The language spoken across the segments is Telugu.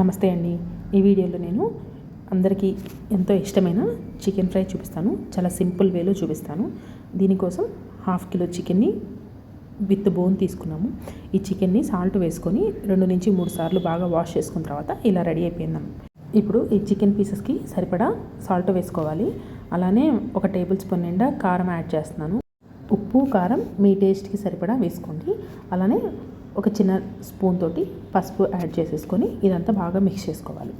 నమస్తే అండి. ఈ వీడియోలో నేను అందరికీ ఎంతో ఇష్టమైన చికెన్ ఫ్రై చూపిస్తాను. చాలా సింపుల్ వేలో చూపిస్తాను. దీనికోసం హాఫ్ కిలో చికెన్ని విత్ బోన్ తీసుకున్నాము. ఈ చికెన్ని సాల్ట్ వేసుకొని రెండు నుంచి మూడు సార్లు బాగా వాష్ చేసుకున్న తర్వాత ఇలా రెడీ అయిపోయిందాం. ఇప్పుడు ఈ చికెన్ పీసెస్కి సరిపడా సాల్ట్ వేసుకోవాలి. అలానే ఒక టేబుల్ స్పూన్ నిండా కారం యాడ్ చేస్తున్నాను. ఉప్పు కారం మీ టేస్ట్కి సరిపడా వేసుకోండి. అలానే ఒక చిన్న స్పూన్ తోటి పసుపు యాడ్ చేసేసుకొని ఇదంతా బాగా మిక్స్ చేసుకోవాలి.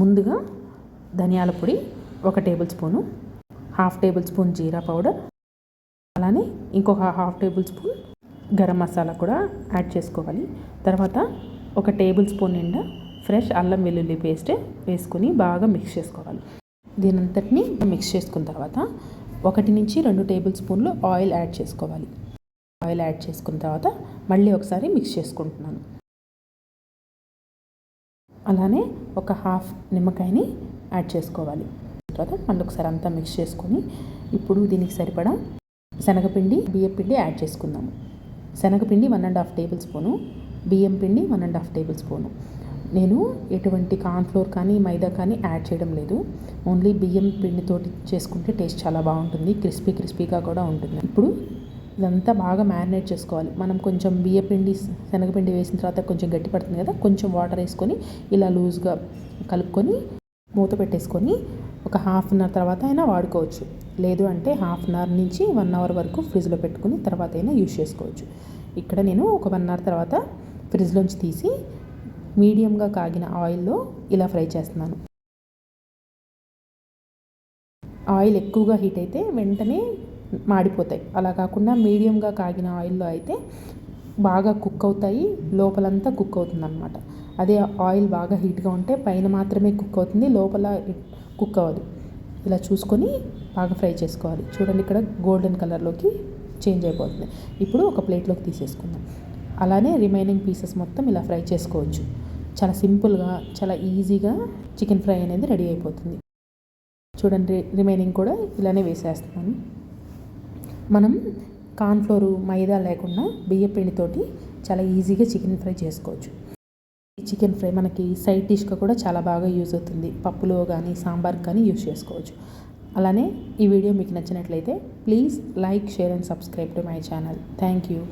ముందుగా ధనియాల పొడి ఒక table spoon half table spoon జీరా పౌడర్ అలానే ఇంకొక half table spoon garam masala కూడా యాడ్ చేసుకోవాలి. తర్వాత ఒక టేబుల్ స్పూన్ నిండా ఫ్రెష్ అల్లం వెల్లుల్లి పేస్ట్ వేసుకొని బాగా మిక్స్ చేసుకోవాలి. దీనంతటిని మిక్స్ చేసుకున్న తర్వాత ఒకటి నుంచి రెండు టేబుల్ స్పూన్లు ఆయిల్ యాడ్ చేసుకోవాలి. ఆయిల్ యాడ్ చేసుకున్న తర్వాత మళ్ళీ ఒకసారి మిక్స్ చేసుకుంటున్నాను. అలానే ఒక హాఫ్ నిమ్మకాయని యాడ్ చేసుకోవాలి. తర్వాత మళ్ళీ ఒకసారి అంతా మిక్స్ చేసుకొని ఇప్పుడు దీనికి సరిపడా శనగపిండి బియ్యం పిండి యాడ్ చేసుకుందాము. శనగపిండి one and half table spoon బియ్యం పిండి one and half table spoon నేను ఎటువంటి కార్న్ఫ్లోర్ కానీ మైదా కానీ యాడ్ చేయడం లేదు. ఓన్లీ బియ్యం పిండితోటి చేసుకుంటే టేస్ట్ చాలా బాగుంటుంది క్రిస్పీ క్రిస్పీగా కూడా ఉంటుంది. ఇప్పుడు ఇదంతా బాగా మ్యారినేట్ చేసుకోవాలి. మనం కొంచెం బియ్యపిండి శనగపిండి వేసిన తర్వాత కొంచెం గట్టి పడుతుంది కదా కొంచెం వాటర్ వేసుకొని ఇలా లూజ్గా కలుపుకొని మూత పెట్టేసుకొని ఒక హాఫ్ అన్ అవర్ తర్వాత అయినా వాడుకోవచ్చు. లేదు అంటే హాఫ్ అన్ అవర్ నుంచి వన్ అవర్ వరకు ఫ్రిడ్జ్లో పెట్టుకుని తర్వాత అయినా యూజ్ చేసుకోవచ్చు. ఇక్కడ నేను ఒక వన్ అవర్ తర్వాత ఫ్రిడ్జ్లోంచి తీసి మీడియంగా కాగిన ఆయిల్లో ఇలా ఫ్రై చేస్తున్నాను. ఆయిల్ ఎక్కువగా హీట్ అయితే వెంటనే మాడిపోతాయి. అలా కాకుండా మీడియంగా కాగిన ఆయిల్లో అయితే బాగా కుక్ అవుతాయి. లోపలంతా కుక్ అవుతుంది అనమాట అదే ఆయిల్ బాగా హీట్గా ఉంటే పైన మాత్రమే కుక్ అవుతుంది. లోపల కుక్ అవ్వదు. ఇలా చూసుకొని బాగా ఫ్రై చేసుకోవాలి. చూడండి ఇక్కడ గోల్డెన్ కలర్లోకి చేంజ్ అయిపోతుంది. ఇప్పుడు ఒక ప్లేట్లోకి తీసేసుకుందాం. అలానే రిమైనింగ్ పీసెస్ మొత్తం ఇలా ఫ్రై చేసుకోవచ్చు. చాలా సింపుల్గా చాలా ఈజీగా చికెన్ ఫ్రై అనేది రెడీ అయిపోతుంది. చూడండి రిమైనింగ్ కూడా ఇలానే వేసేస్తున్నాను. మనం కార్న్ఫ్లోరు మైదా లేకుండా బియ్య పిండితోటి చాలా ఈజీగా చికెన్ ఫ్రై చేసుకోవచ్చు. ఈ చికెన్ ఫ్రై మనకి సైడ్ డిష్గా కూడా చాలా బాగా యూజ్ అవుతుంది. పప్పులో కానీ సాంబార్ కానీ యూజ్ చేసుకోవచ్చు. అలానే ఈ వీడియో మీకు నచ్చినట్లయితే please like share and subscribe to my channel. Thank you.